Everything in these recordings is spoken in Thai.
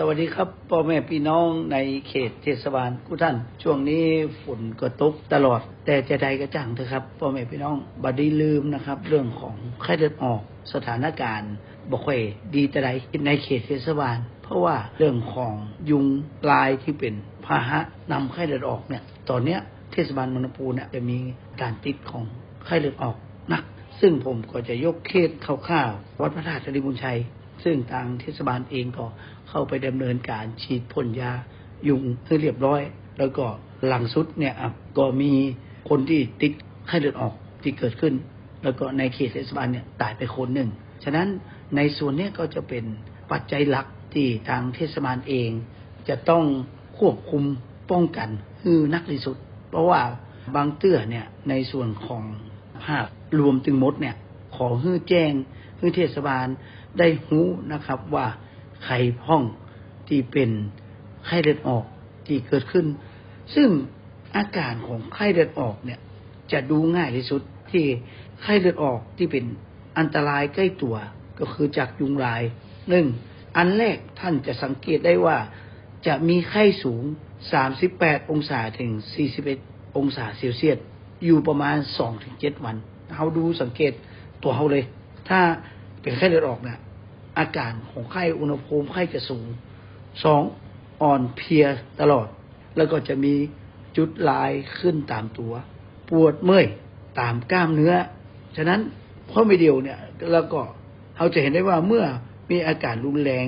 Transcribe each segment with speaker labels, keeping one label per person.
Speaker 1: สวัสดีครับพ่อแม่พี่น้องในเขตเทศบาลทุกท่าน ช่วงนี้ฝุ่นก็ตกตลอด แต่จะใดก็จังเถอะครับพ่อแม่พี่น้องบัดนี้ลืมนะครับ เรื่องของไข้เลือดออกสถานการณ์บ่ค่อยดีแต่ใดในเขตเทศบาล เพราะว่าเรื่องของยุงลายที่เป็นพาหะนำไข้เลือดออกเนี่ย ตอนเนี้ยเทศบาลมณปูเนี่ยจะมีการติดของไข้เลือดออกหนัก ซึ่งผมก็จะยกเคสคร่าวๆวัดพระธาตุธริบุญชัย ซึ่งทางเทศบาลเองก็เข้าไปดำเนินการฉีดพ่นยายุงให้เรียบร้อย แล้วก็หลังสุดเนี่ยก็มีคนที่ติดไข้เลือดออกที่เกิดขึ้น แล้วก็ในเขตเทศบาลเนี่ยตายไปคนหนึ่ง ฉะนั้นในส่วนเนี้ยก็จะเป็นปัจจัยหลักที่ทางเทศบาลเอง จะต้องควบคุมป้องกันคือนักที่สุด เพราะว่าบางเตื้อเนี่ยในส่วนของภาพรวมถึงมดเนี่ยขอให้แจ้งให้เทศบาล ได้รู้นะครับว่าไข้พองที่เป็นไข้เลือดออกที่เกิดขึ้น ซึ่งอาการของไข้เลือดออกเนี่ย จะดูง่ายที่สุดที่ไข้เลือดออกที่เป็นอันตรายใกล้ตัวก็คือจากยุงลายหนึ่งอันแรกท่านจะสังเกตได้ว่า จะมีไข้สูง 38 องศาถึง 41 องศาเซลเซียสอยู่ประมาณ 2-7 วันเราดูสังเกตตัวเราเลย ถ้า เป็นไข้เลือดออกเนี่ยอาการของไข้อุณหภูมิไข้จะสูงสองอ่อนเพลียตลอด แล้วก็จะมีจุดลายขึ้นตามตัว ปวดเมื่อยตามกล้ามเนื้อ ฉะนั้นเพราะไม่เดียวเนี่ยแล้วก็เราจะเห็นได้ว่าเมื่อมีอาการรุนแรง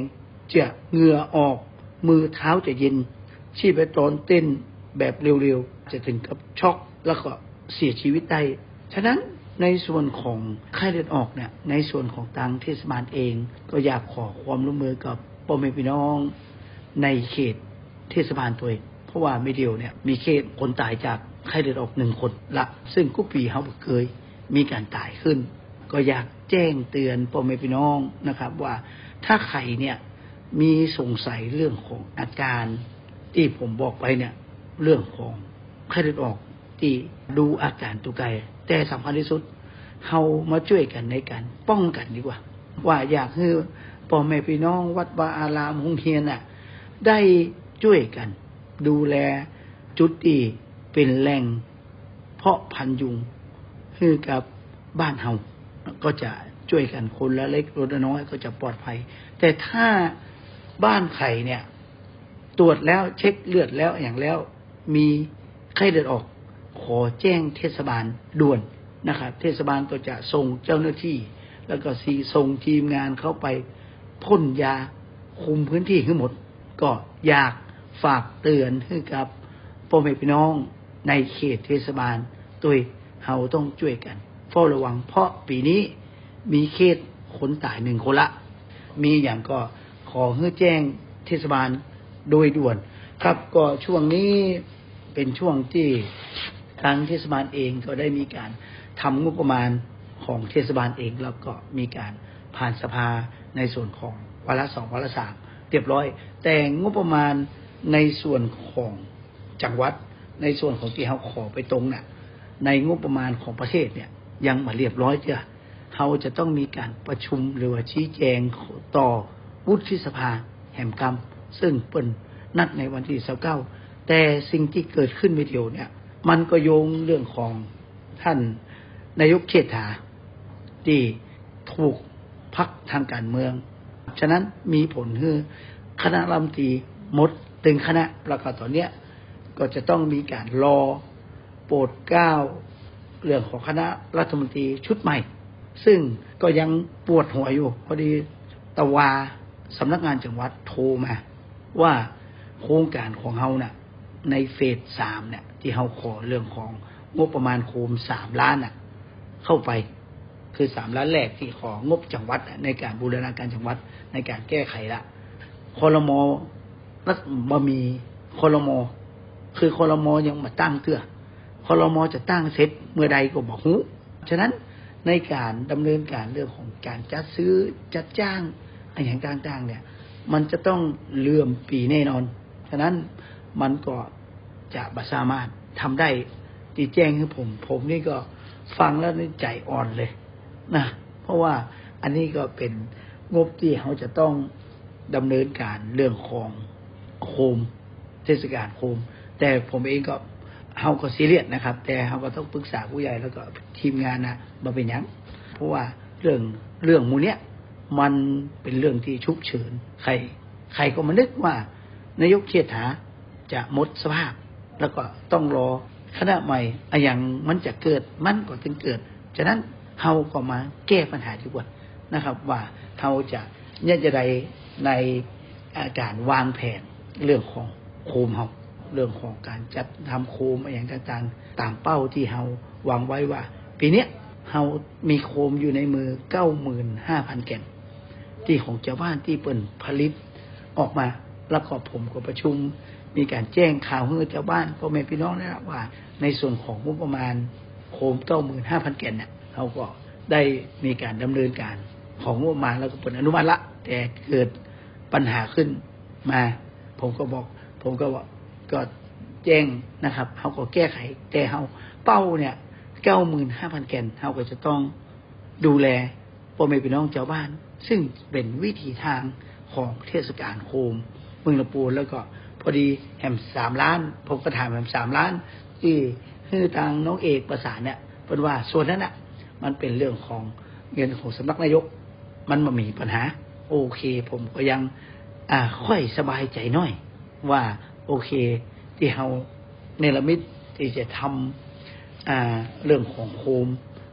Speaker 1: จะเหงื่อออกมือเท้าจะเย็น ชีพจรเต้นแบบเร็วๆ จะถึงกับช็อกแล้วก็เสียชีวิตได้ ฉะนั้น ในส่วนของไข้เลือดออกเนี่ยในส่วนของทางเทศบาลเอง ก็อยากขอความร่วมมือกับพ่อแม่พี่น้อง ในเขตเทศบาลตัวเองเพราะว่าไม่เดียวเนี่ยมีเคสคนตายจากไข้เลือดออกหนึ่งคนละ ซึ่งกุปีเขาเคยมีการตายขึ้น ก็อยากแจ้งเตือนพ่อแม่พี่น้องนะครับ ว่าถ้าใครเนี่ยมีสงสัยเรื่องของอาการที่ผมบอกไปเนี่ยเรื่องของไข้เลือดออกที่ดูอาการตัวไกล แต่สำคัญที่สุดเรามาช่วยกันในการป้องกันดีกว่า ว่าอยากให้พ่อแม่พี่น้องวัดวาอารามหงเฮียนน่ะ ได้ช่วยกัน ดูแลจุดที่เป็นแหล่งเพาะพันธุ์ยุงคือกับบ้านเฮาก็จะช่วยกันคนละเล็กคนละน้อยก็จะปลอดภัย แต่ถ้าบ้านไข่เนี่ย ตรวจแล้วเช็คเลือดแล้วอย่างแล้ว มีไข้เลือดออก อแจ้งเทศบาลด่วนนะครับเทศบาลก็จะส่งเจ้าหน้าที่ แล้วก็สีส่งทีมงานเข้าไปพ่นยาคุมพื้นที่ทั้งหมด ก็อยากฝากเตือนให้กับพ่อแม่พี่น้องในเขตเทศบาลโดยเราต้องช่วยกัน เฝ้าระวังเพราะปีนี้มีเคสคนตายหนึ่งคนละ มีอย่างก็ขอให้แจ้งเทศบาลโดยด่วน ครับก็ช่วงนี้เป็นช่วงที่ ทางเทศบาลเองก็ได้มีการทำงบประมาณของเทศบาลเองแล้วก็มีการผ่านสภาในส่วนของวาระสองวาระสามเรียบร้อย แต่งบประมาณในส่วนของจังหวัด ในส่วนของที่เขาขอไปตรงน่ะ ในงบประมาณของประเทศเนี่ย ยังมาเรียบร้อยเจ้ะเขาจะต้องมีการประชุมหรือว่าชี้แจงต่อวุฒิสภาแห่งกรรม ซึ่งเป็นนัดในวันที่สิบเก้าแต่สิ่งที่เกิดขึ้นไม่เดียวเนี่ย มันก็โยงเรื่องของท่านนายกเชษฐาที่ถูกพักทางการเมือง ฉะนั้นมีผลคือคณะรัฐมนตรีหมดถึงคณะประกาศตอนเนี้ยก็จะต้องมีการรอโปรดเกล้าเรื่องของคณะรัฐมนตรีชุดใหม่ ซึ่งก็ยังปวดหัวอยู่ พอดีตะวาสำนักงานจังหวัดโทรมา ว่าโครงการของเฮาน่ะในเฟสสามเนี่ย ที่เฮาขอเรื่องของงบประมาณโคมสามล้านน่ะ เข้าไปคือสามล้านแรกที่ของบจังหวัดในการบูรณาการจังหวัดในการแก้ไขละคอรมอรัฐบมีคอรมอคือคอรมอยังมาตั้งเตื้อคอรมอจะตั้งเสร็จเมื่อใดก็บอกหูฉะนั้นในการดำเนินการเรื่องของการจัดซื้อจัดจ้างอะไรอย่างต่างๆ เนี่ย มันจะต้องเลื่อมปีแน่นอน ฉะนั้นมันก็ จะบสามารถทำได้ที่แจ้งให้ผม ผมนี่ก็ฟังแล้วนี่ใจอ่อนเลยนะเพราะว่าอันนี้ก็เป็นงบที่เขาจะต้องดำเนินการเรื่องของโคมเทศกาลโคม แต่ผมเองก็เฮาก็ซีเรียสนะครับ แต่เฮาก็ต้องปรึกษาผู้ใหญ่แล้วก็ทีมงานนะมาเป็นยังเพราะว่าเรื่องเรื่องมูเนี้ยมันเป็นเรื่องที่ชุกเฉินใคร ใครก็มานึกว่านายกเชษฐาจะหมดสภาพ แล้วก็ต้องรอคณะใหม่อย่างมันจะเกิดมันก็ถึงเกิด ฉะนั้นเฮาก็มาแก้ปัญหาดีกว่านะครับ ว่าเฮาจะเนี่ยจะใดในอาการวางแผนเรื่องของโคมเฮาเรื่องของการจัดทำโคมอะไรอย่างต่างๆ ตามเป้าที่เฮาวางไว้ว่า ปีเนี้ยเฮามีโคมอยู่ในมือเก้าหมื่นห้าพันแก่น ที่ของชาวบ้านที่เปิ่นผลิตออกมาแล้วก็ผมก็ประชุม มีการแจ้งข่าวให้ชาวบ้านพ่อแม่พี่น้องนะครับว่า ในส่วนของงบประมาณโคมเก้าหมื่นห้าพันแก่นเนี่ยเราก็ได้มีการดำเนินการของงบประมาณแล้วก็เป็นอนุมัติละ แต่เกิดปัญหาขึ้นมา ผมก็บอก ผมก็บอกก็แจ้งนะครับเขาก็แก้ไข แต่เขาเป้าเนี่ยเก้าหมื่นห้าพันแก่นเขาก็จะต้องดูแลพ่อแม่พี่น้องชาวบ้าน ซึ่งเป็นวิธีทางของเทศกาลโคมเมืองลำปูนแล้วก็ พอดีแหมสามล้าน ผมก็ถามแหมสามล้าน ที่คือทางน้องเอกประสานเนี่ยเป็นว่าส่วนนั้นอะ มันเป็นเรื่องของเงินของสำนักนายก มันมามีปัญหา โอเค ผมก็ยัง อ่า ค่อยสบายใจหน่อย ว่าโอเค ที่เราเนรมิตที่จะทำอ่าเรื่องของโคม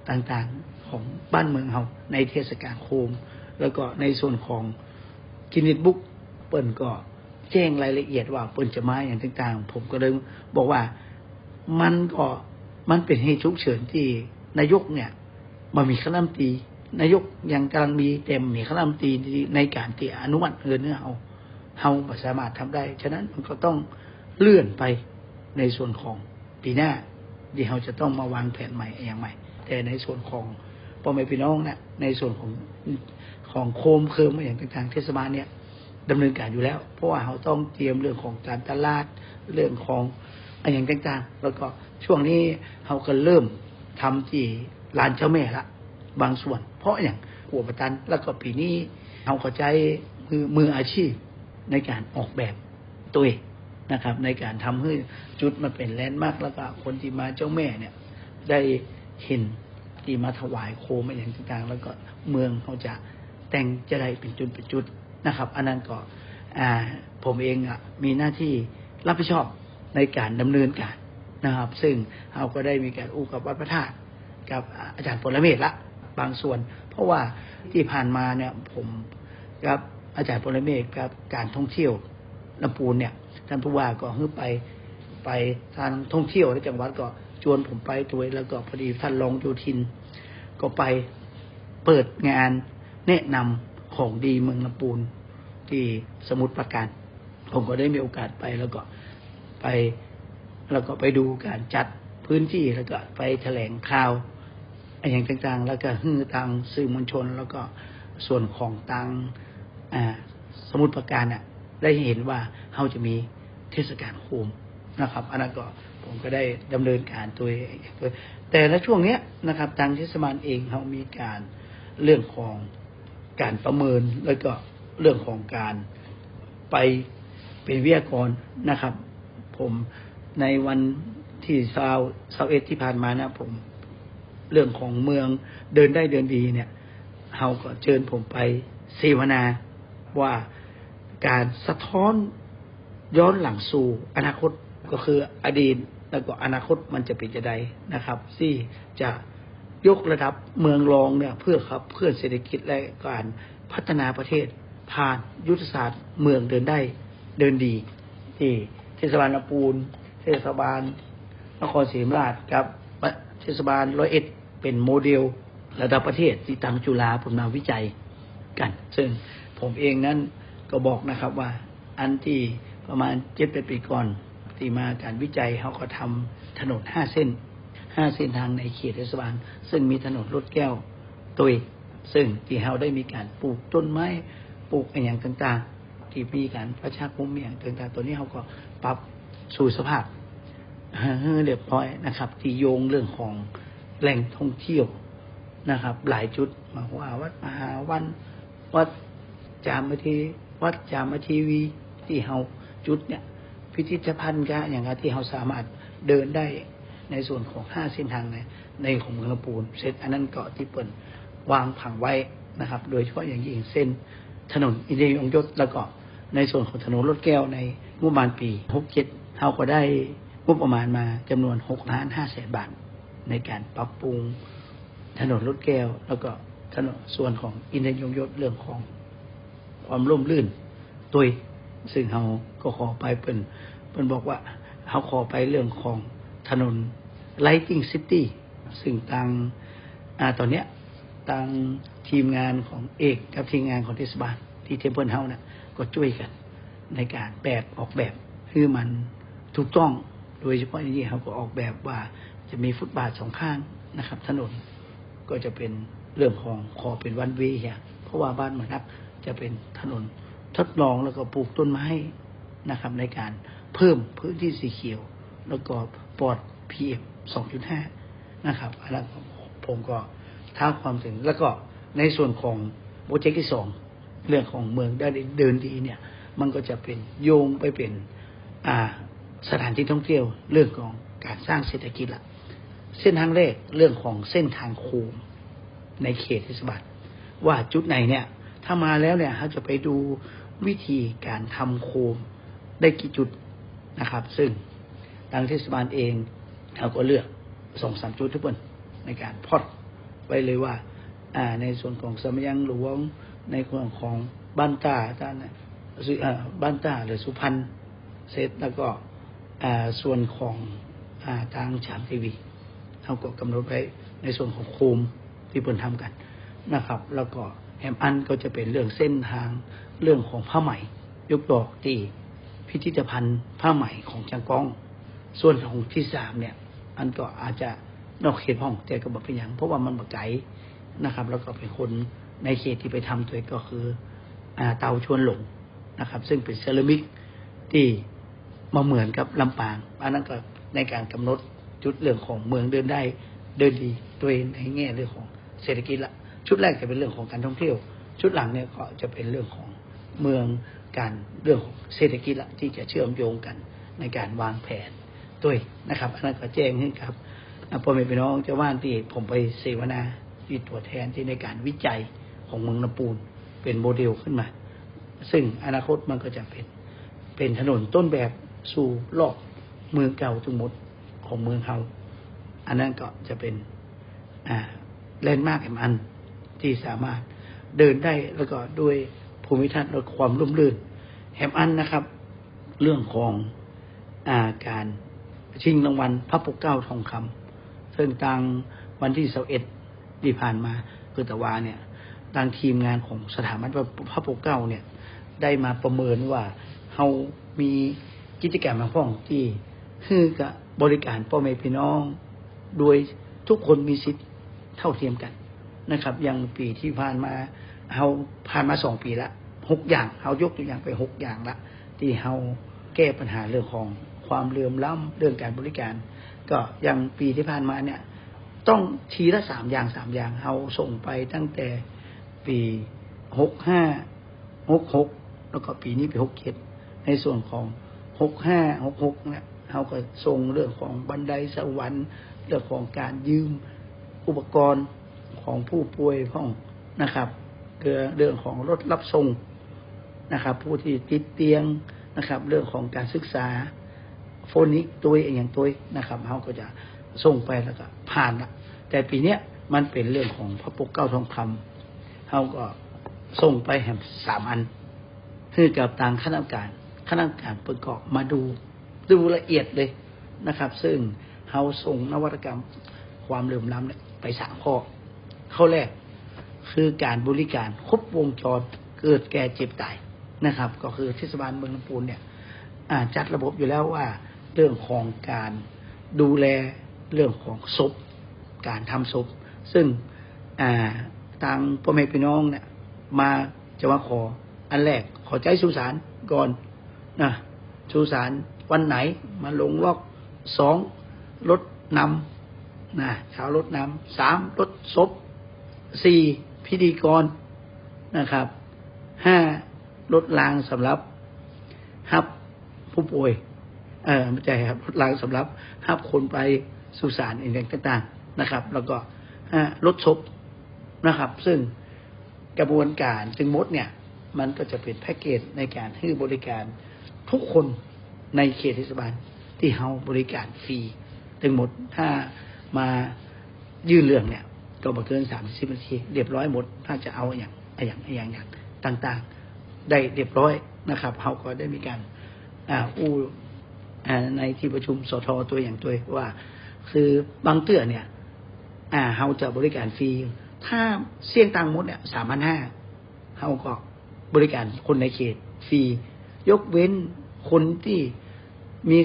Speaker 1: ต่างๆของบ้านเมืองเราในเทศกาลโคม แล้วก็ในส่วนของกินิตบุ๊กเปิ้นก็ แจ้งรายละเอียดว่าเปิ้นจะมาอย่างต่างๆ ผมก็เลยบอกว่ามันก็มันเป็นเหตุฉุกเฉินที่นายกเนี่ยมามีคณะรัฐมนตีนายกยังกำลังมีเต็มมีคณะรัฐมนตีในการที่อนุมัติเงินเนี่ยเอาเฮาสามารถทำได้ ฉะนั้นมันก็ต้องเลื่อนไปในส่วนของปีหน้าที่เราจะต้องมาวางแผนใหม่อย่างใหม่ แต่ในส่วนของพ่อแม่พี่น้องนะในส่วนของของโคมเคิมอย่างต่างๆเทศบาลเนี่ย ดำเนินการอยู่แล้ว เพราะว่าเราต้องเตรียมเรื่องของการตลาดเรื่องของอะไรอย่างต่างๆ แล้วก็ช่วงนี้เราก็เริ่มทำที่ลานเจ้าแม่ละบางส่วน เพราะอย่างหัวประตันแล้วก็ปีนี้เราเข้าใจมือมืออาชีพในการออกแบบตัวเองนะครับ ในการทำให้จุดมันเป็นแลนด์มาร์กแล้วก็คนที่มาเจ้าแม่เนี่ย ได้เห็นที่มาถวายโคมอะไรอย่างต่างๆ แล้วก็เมืองเขาจะแต่งจะได้เป็นจุดเป็นจุด นะครับ อันนั้นก็ผมเองมีหน้าที่รับผิดชอบในการดำเนินการนะครับ ซึ่งเราก็ได้มีการอู้กับวัดพระธาตุกับอาจารย์ปรเมศละบางส่วน เพราะว่าที่ผ่านมาเนี่ยผมกับอาจารย์ปรเมศกับการท่องเที่ยวลำปูนเนี่ยท่านผู้ว่าก็ให้ไปไปทางท่องเที่ยวในจังหวัดก็ชวนผมไปตัวยแล้วก็พอดีท่านรองโยธิน ก็ไปเปิดงานแนะนำ ของดีเมืองลำปูนที่สมุทรปราการ ผมก็ได้มีโอกาสไปแล้วก็ไปแล้วก็ไปดูการจัดพื้นที่แล้วก็ไปแถลงข่าวอะไรอย่างต่างๆ แล้วก็ฮือทางสื่อมวลชน แล้วก็ส่วนของทางสมุทรปราการน่ะได้เห็นว่าเขาจะมีเทศกาลโคมนะครับอันนั้นก็ผมก็ได้ดำเนินการตัวเองแต่ละช่วงเนี้ยนะครับ ทางเทศบาลเองเขามีการเรื่องของ การประเมินแล้วก็เรื่องของการไปเป็นวิทยากรนะครับ ผมในวันที่ซาวซาวเอที่ผ่านมานะผมเรื่องของเมืองเดินได้เดินดีเนี่ยเขาก็เชิญผมไปเสวนาว่าการสะท้อนย้อนหลังสู่อนาคตก็คืออดีตแล้วก็อนาคตมันจะเป็นจะใดนะครับที่จะ ยกระดับเมืองรองเนี่ยเพื่อครับเพื่อเศรษฐกิจและการพัฒนาประเทศ ผ่านยุทธศาสตร์เมืองเดินได้เดินดี ที่เทศบาลลำปูน เทศบาลนครศรีธรรมราชกับเทศบาลร้อยเอ็ดเป็นโมเดลระดับประเทศที่ตังจุฬาผมมาวิจัยกัน ซึ่งผมเองนั้นก็บอกนะครับว่าอันที่ประมาณเจ็ดปีก่อนที่มาการวิจัยเขาก็ทำถนนห้าเส้น ห้าเส้นทางในเขตเทศบาลซึ่งมีถนนรถแก้วตุยซึ่งที่เราได้มีการปลูกต้นไม้ปลูกอย่างต่างๆ ที่มีการประชาคมอย่างต่างๆ ตัวนี้เขาก็ปรับสู่สภาพเรียบร้อยนะครับ ที่โยงเรื่องของแหล่งท่องเที่ยวนะครับ หลายจุดมาว่าวัดมหาวัน วัดจามทีวัดจามทีวีที่เฮาจุดเนี่ย พิพิธภัณฑ์ก็อย่างเงี้ยที่เฮาสามารถเดินได้ ในส่วนของห้าเส้นทางในในของเมืองลำพูนเสร็จอันนั้นเก็ที่เปิดวางผังไว้นะครับ โดยเฉพาะอย่างยิ่งเส้นถนนอินเดียยงยศแล้วก็ในส่วนของถนนรถแก้วในงบประมาณปีหกเจ็ดเฮาก็ได้งบประมาณมาจำนวนหกล้านห้าแสนบาท ในการปรับปรุงถนนรถแก้ว แล้วก็ถนนส่วนของอินเดียยงยศเรื่องของความร่มรื่นตัวซึ่งเขาก็ขอไปเป็นเป็นบอกว่าเขาขอไปเรื่องของ ถนน Lighting City ซึ่งทางอตอนเนี้ยทางทีมงานของเอกกับทีมงานของเทศบาลที่เทมเพิลเฮานะก็ช่วยกันในการแบบออกแบบคือมันถูกต้องโดยเฉพาะอย่างยิ่งเขาก็ออกแบบว่าจะมีฟุตบาทสองข้างนะครับ ถนนก็จะเป็นเรื่องของขอเป็นวันเวย์อย่างเพราะว่าบ้านเมืองนักจะเป็นถนนทดลองแล้วก็ปลูกต้นไม้นะครับ ในการเพิ่มพื้นที่สีเขียว แล้วก็ ปลอด PM 2.5นะครับอันนั้นผมก็ท้าความถึง แล้วก็ในส่วนของโปรเจกต์ที่สองเรื่องของเมืองได้เดินดีเนี่ย มันก็จะเป็นโยงไปเป็นอ่าสถานที่ท่องเที่ยวเรื่องของการสร้างเศรษฐกิจละเส้นทางแรกเรื่องของเส้นทางโค้งในเขตเทศบาลว่าจุดไหนเนี่ย ถ้ามาแล้วเนี่ยเขาจะไปดูวิธีการทำโคมได้กี่จุดนะครับ ซึ่ง ทางเทศบาลเองเขาก็เลือกสองสามจุดทุกคนในการพอดไว้เลยว่าอ่า ในส่วนของสมยังหลวงในส่วนของบ้านตาท่านนะสุอ่าบ้านตาหรือสุพรรณเสร็จแล้วก็อ่ส่วนของอ่าทางฉามทีวีเขาก็กำหนดไว้ในส่วนของโคมที่เพิ่นทำกันนะครับ แล้วก็แฮมอันก็จะเป็นเรื่องเส้นทางเรื่องของผ้าไหมยกดอกตีพิพิธภัณฑ์ผ้าไหมของจังก้อง ส่วนของที่สามเนี่ย อันก็อาจจะนอกเขตห้องแต่ก็บอกเป็นอย่างเพราะว่ามันบกไกลนะครับ แล้วก็เป็นคนในเขตที่ไปทำตัวก็คือเตาชวนหลงนะครับ ซึ่งเป็นเซรามิกที่มาเหมือนกับลำปางอันนั้นก็ในการกำหนดจุดเรื่องของเมืองเดินได้เดินดีตัวเองในแง่เรื่องของเศรษฐกิจละชุดแรกจะเป็นเรื่องของการท่องเที่ยว ชุดหลังเนี่ยก็จะเป็นเรื่องของเมืองการเรื่องของเศรษฐกิจละที่จะเชื่อมโยงกันในการวางแผน ด้วยนะครับอันนั้นก็แจ้งให้ครับพ่อแม่พี่น้องเจ้าว่านที่ผมไปเสวนาที่ตัวแทนที่ในการวิจัยของเมืองลำปูนเป็นโมเดลขึ้นมา ซึ่งอนาคตมันก็จะเป็น เป็นถนนต้นแบบสู่รอบเมืองเก่าทั้งหมดของเมืองเฮาอันนั้นก็จะเป็นอ่าแลนด์มาร์กแห่งอันที่สามารถเดินได้แล้วก็ด้วยภูมิทัศน์และความร่มรื่นแฮมอันนะครับ เรื่องของอาการ ชิงรางวัลพระปกเก้าทองคำซึ่งทางวันที่สิบเอ็ดที่ผ่านมาคือตะวาเนี่ยทางทีมงานของสถาบันพระปกเก้าเนี่ย ได้มาประเมินว่าเรามีกิจกรรมบางพ้องที่คือกับบริการพ่อแม่พี่น้อง โดยทุกคนมีสิทธิ์เท่าเทียมกันนะครับ อย่างปีที่ผ่านมาเราผ่านมาสองปีละหกอย่างเรายกตัวอย่างไปหกอย่างละที่เราแก้ปัญหาเรื่องของ ความเลื่อมล้ำเรื่องการบริการ ก็อย่างปีที่ผ่านมาเนี่ย ต้องทีละสามอย่างสามอย่างเราส่งไปตั้งแต่ปีหกห้าหกหกแล้วก็ปีนี้ปีหกเจ็ดในส่วนของหกห้าหกหกเนี่ยเราก็ส่งเรื่องของบันไดสวรรค์เรื่องของการยืมอุปกรณ์ของผู้ป่วยห้องนะครับเกี่ยวเรื่องของรถรับส่งนะครับ ผู้ที่ติดเตียงนะครับ เรื่องของการศึกษา โฟนิกตัวเองอย่างตัวนะครับเขาก็จะส่งไปแล้วก็ผ่านละแต่ปีเนี้ยมันเป็นเรื่องของพระปกเก้าทองคำเขาก็ส่งไปแห่งสามอันคือกับทางคณะกรรมการคณะกรรมการประกอบมาดูดูละเอียดเลยนะครับ ซึ่งเขาส่งนวัตกรรมความเหลื่อมล้ำเนี่ยไปสามข้อข้อแรกคือการบริการครบวงจรเกิดแก่เจ็บตายนะครับ ก็คือเทศบาลเมืองลำพูนเนี่ยจัดระบบอยู่แล้วว่า เรื่องของการดูแลเรื่องของศพการทำศพซึ่งทางพ่อแม่พี่น้องเนี่ยมาจะมาขออันแรกขอใจสุสานก่อนนะสุสานวันไหนมาลงล็อกสองรถนำนะชาวรถนำสามรถศพสี่พิธีกรนะครับห้ารถรางสำหรับฮับผู้ป่วย เออไม่ใช่ครับรถรางสำหรับฮับคนไปสุสานอย่างต่างๆนะครับ แล้วก็รถศพนะครับ ซึ่งกระบวนการจึงมดเนี่ย มันก็จะเป็นแพ็กเกจในการให้บริการทุกคนในเขตเทศบาลที่เฮาบริการฟรีทั้งหมดถ้ามายื่นเรื่องเนี่ยก็มาเกินสามสิบนาทีเรียบร้อยหมด ถ้าจะเอาอย่างอย่างอย่างอย่างต่าง ๆ ได้เรียบร้อยนะครับเขาก็ได้มีการ อ่าอู้ ในที่ประชุมสทตัวอย่างตัวว่า คือบางเตื้อเนี่ยอ่าเขาจะบริการฟรีถ้าเสี่ยงตังมดเนี่ยสามพันห้าเขาก็บริการคนในเขตฟรียกเว้นคนที่มี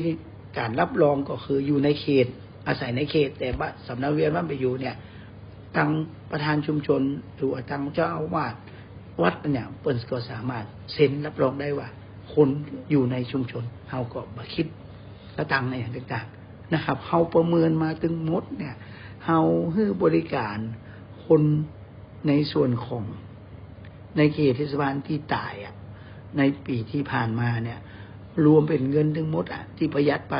Speaker 1: การรับรองก็คืออยู่ในเขต อาศัยในเขต แต่ว่าสำนักเวียนว่านไปอยู่เนี่ยทางประธานชุมชนหรือว่าทางเจ้าอาวาสวัดเนี่ยเปิ้นก็สามารถเซ็นรับรองได้ว่า คนอยู่ในชุมชนเฮาก็มาคิด และตังในอย่างต่างๆนะครับเฮาประเมินมาถึงมดเนี่ยเฮาให้บริการคนในส่วนของในเขตเทศบาลที่ตายอะในปีที่ผ่านมาเนี่ย รวมเป็นเงินทั้งหมดอะที่ประหยัดไป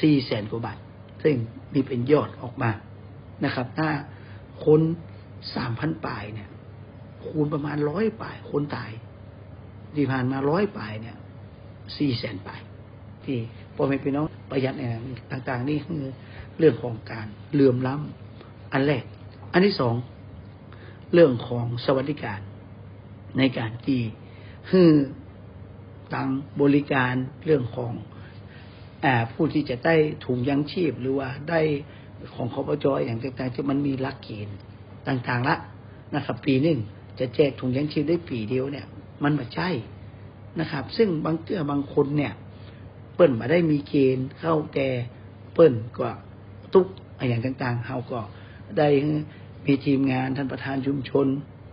Speaker 1: สี่แสนกว่าบาท ซึ่งมีเป็นยอดออกมานะครับ ถ้าคนสามพันปลายเนี่ย คูณประมาณร้อยปลายคนตาย ที่ผ่านมาร้อยปลายเนี่ยสี่แสนปลาย ที่พ่อแม่พี่น้องประหยัดเนี่ยต่าง ๆ นี่คือเรื่องของการเลื่อมล้ำอันแรก อันที่สองเรื่องของสวัสดิการในการที่คือตังบริการเรื่องของอผู้ที่จะได้ถุงยังชีพ หรือว่าได้ของคอปจออย่างต่างๆที่มันมีลักเกณฑ์ต่างๆละนะครับ ปีหนึ่งจะแจกถุงยังชีพได้ปีเดียวเนี่ย มันไม่ใช่นะครับ ซึ่งบางเตื้อบางคนเนี่ย เปิ้นมาได้มีเกณฑ์เข้าแต่เปิ้นก็ตุกอย่างต่างๆเขาก็ได้มีทีมงานท่านประธานชุมชน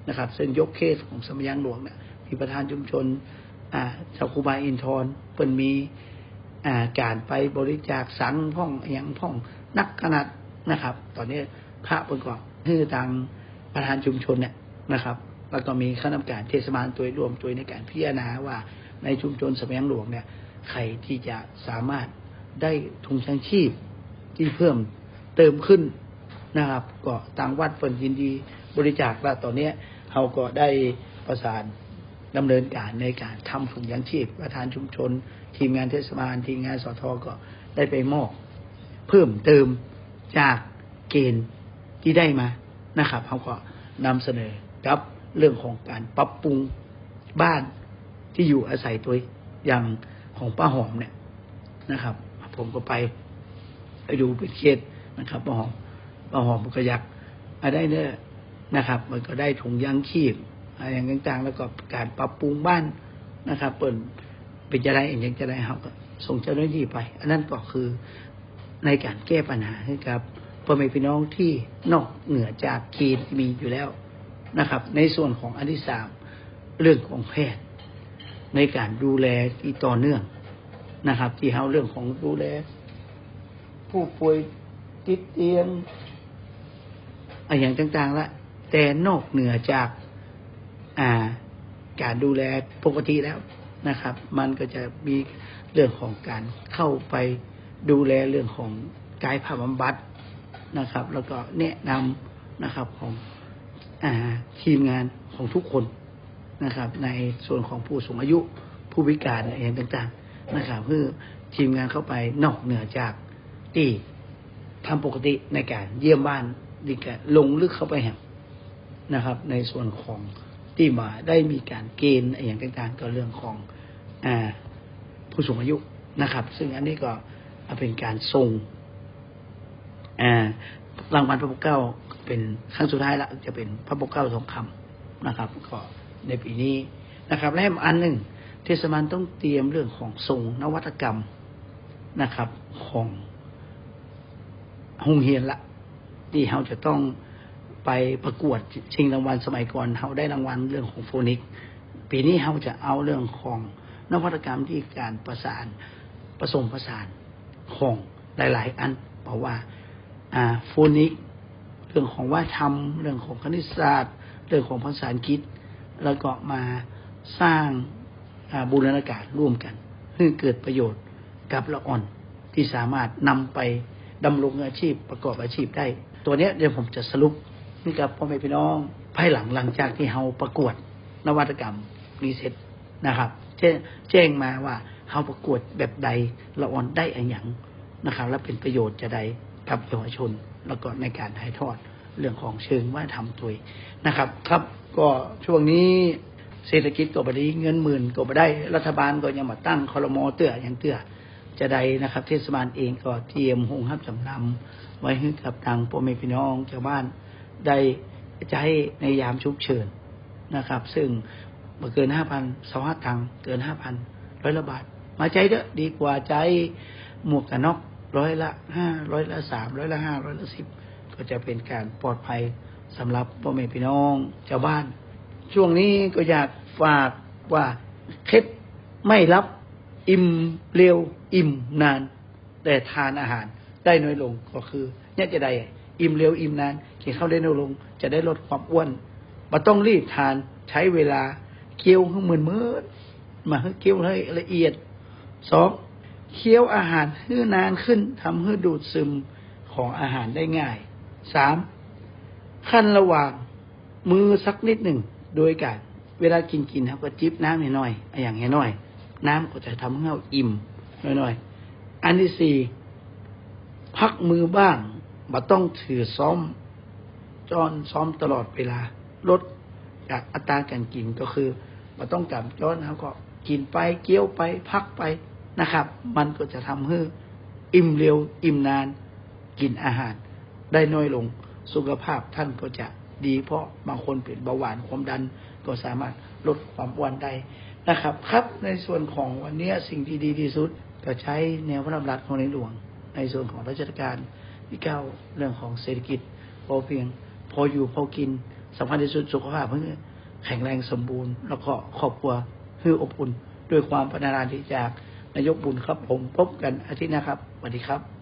Speaker 1: นะครับซึ่งยกเคสของสมัยงหลวงเนี่ยมีประธานชุมชน อ่าชาวคูบาอินทร์เปิ้นมีอ่าการไปบริจาคสังพ่องอย่างพ่องนักขนาดนะครับ ตอนนี้พระเปิ้นก็คือทางประธานชุมชนเนี่ยนะครับ แล้วก็มีคณะกรรมการเทศบาลตัวรวมตัวในการพิจารณาว่าในชุมชนสมัยงหลวงเนี่ย ใครที่จะสามารถได้ทุนชังชีพที่เพิ่มเติมขึ้นนะครับ ก็ต่างวัดเปินยินดีบริจาคแล้วตอนนี้เขาก็ได้ประสานดำเนินการในการทำถุงยางชีพประธานชุมชน ทีมงานเทศบาล ทีมงานสทก็ได้ไปมอบเพิ่มเติมจากเกณฑ์ที่ได้มานะครับเขาก็นำเสนอครับเรื่องของการปรับปรุงบ้านที่อยู่อาศัยตัวอย่าง ของป้าหอมเนี่ยนะครับ ผมก็ไปไปดูเป็นเคสนะครับป้าหอมป้าหอมก็อยากอะไรเนี่ยนะครับ มันก็ได้ถุงยางชีพอะไรอย่างต่างๆ แล้วก็การปรับปรุงบ้านนะครับ เปิดเป็นจะได้อย่างจะได้เขาก็ส่งเจ้าหน้าที่ไป อันนั้นก็คือในการแก้ปัญหาให้กับพ่อแม่พี่น้องที่นอกเหนือจากเกณฑ์ที่มีอยู่แล้วนะครับ ในส่วนของอันที่สามเรื่องของแพทย์ ในการดูแลที่ต่อเนื่องนะครับ ที่เขาเรื่องของดูแล ผู้ป่วยติดเตียงอะไรอย่างต่างๆละแต่นอกเหนือจากอ่าการดูแลปกติแล้วนะครับ มันก็จะมีเรื่องของการเข้าไปดูแลเรื่องของกายภาพบำบัดนะครับ แล้วก็แนะนำนะครับของอทีมงานของทุกคน นะครับ ในส่วนของผู้สูงอายุผู้พิการอะไรต่างๆนะครับเพื่อทีมงานเข้าไปนอกเหนือจากที่ทำปกติในการเยี่ยมบ้านดีกาลงลึกเข้าไปแห่งนะครับ ในส่วนของที่มาได้มีการเกณฑ์อย่างต่างๆ ก็เรื่องของอผู้สูงอายุนะครับ ซึ่งอันนี้ก็เป็นการส่งรางวัลพระปกเก้าเป็นครั้งสุดท้ายละจะเป็นพระปกเก้าทองคำนะครับ ก็ ในปีนี้นะครับและอันหนึ่งเทศบาลต้องเตรียมเรื่องของส่งนวัตกรรมนะครับ ของหงเฮียนละที่เขาจะต้องไปประกวดชิงรางวัลสมัยก่อนเขาได้รางวัลเรื่องของโฟนิก ปีนี้เขาจะเอาเรื่องของนวัตกรรมที่การประสานผสมประสานของหลาย ๆ อันเพราะว่าอ่าโฟนิก เรื่องของว่าทำเรื่องของคณิตศาสตร์ เรื่องของภาษาอังกฤษ แล้วก็มาสร้างบูรณาการร่วมกันเพื่อเกิดประโยชน์กับละอ่อนที่สามารถนำไปดำรงอาชีพประกอบอาชีพได้ ตัวเนี้ยเดี๋ยวผมจะสรุปนี่กับพ่อแม่พี่น้องภายหลังหลังจากที่เราประกวดนวัตกรรมนี้เสร็จนะครับแจ้งแจ้งมาว่าเราประกวดแบบใดละอ่อนได้อะไรอย่างนะครับ และเป็นประโยชน์จะใดกับเยาวชนแล้วก็ในการถ่ายทอด เรื่องของเชิงว่าทำตัวนะครับ ครับก็ช่วงนี้เศรษฐกิจก็บดีเงินหมื่นก็บ่ได้รัฐบาลก็ยังมาตั้งคอรมอเตื้ออย่างเตื้อจะใดนะครับ เทศบาลเองก็เตรียมหงห้ามจำนำไว้ให้กับทางพ่อแม่พี่น้องชาวบ้านได้ใช้ในยามฉุกเฉินนะครับ ซึ่งเกินห้าพันสวัสดิ์ตังเกินห้าพันร้อยละบาท มาใจเด้อดีกว่าใจหมวกกันน็อกร้อยละห้าร้อยละสามร้อยละห้าร้อยละสิบ ก็จะเป็นการปลอดภัยสำหรับพ่อแม่พี่น้องชาวบ้าน ช่วงนี้ก็อยากฝากว่าเคล็ดไม่รับอิ่มเร็วอิ่มนาน แต่ทานอาหารได้น้อยลงก็คือเนี่ยจะได้อิ่มเร็วอิ่มนานกินข้าวได้น้อยลง จะได้ลดความอ้วนมาต้องรีบทานใช้เวลาเคี้ยวให้เหมือนมืดมาให้เคี้ยวให้ละเอียดสองเคี้ยวอาหารให้นานขึ้นทำให้ดูดซึมของอาหารได้ง่าย สามขั้นระหว่างมือสักนิดหนึ่งโดยการเวลากินกินครับก็จิบน้ำหน่อยๆอย่างน้อยๆน้ำก็จะทำให้เราอิ่มน้อยๆอันที่สี่พักมือบ้างบ่ต้องถือซ้อมจอนซ้อมตลอดเวลา ลดจากอัตราการกินก็คือบ่ต้องกำจ้อนครับก็กินไปเกี้ยวไป พักไปนะครับ มันก็จะทำให้อิ่มเร็ว อิ่มนาน กินอาหาร ได้น้อยลงสุขภาพท่านก็จะดีเพราะบางคนเป็นเบาหวานความดันก็สามารถลดความอ้วนได้นะครับ ครับในส่วนของวันนี้สิ่งที่ดีที่สุดก็ใช้แนวพระดำรัสของในหลวง ในส่วนของรัชกาลที่เก้าเรื่องของเศรษฐกิจพอเพียง พออยู่พอกินสำคัญที่สุดสุขภาพเพื่อแข็งแรงสมบูรณ์ แล้วก็ครอบครัวเพื่ออบอุ่น ด้วยความพัฒนาที่จากนายกบุญครับผมพบกันอาทิตย์หนะครับสวัสดีครับ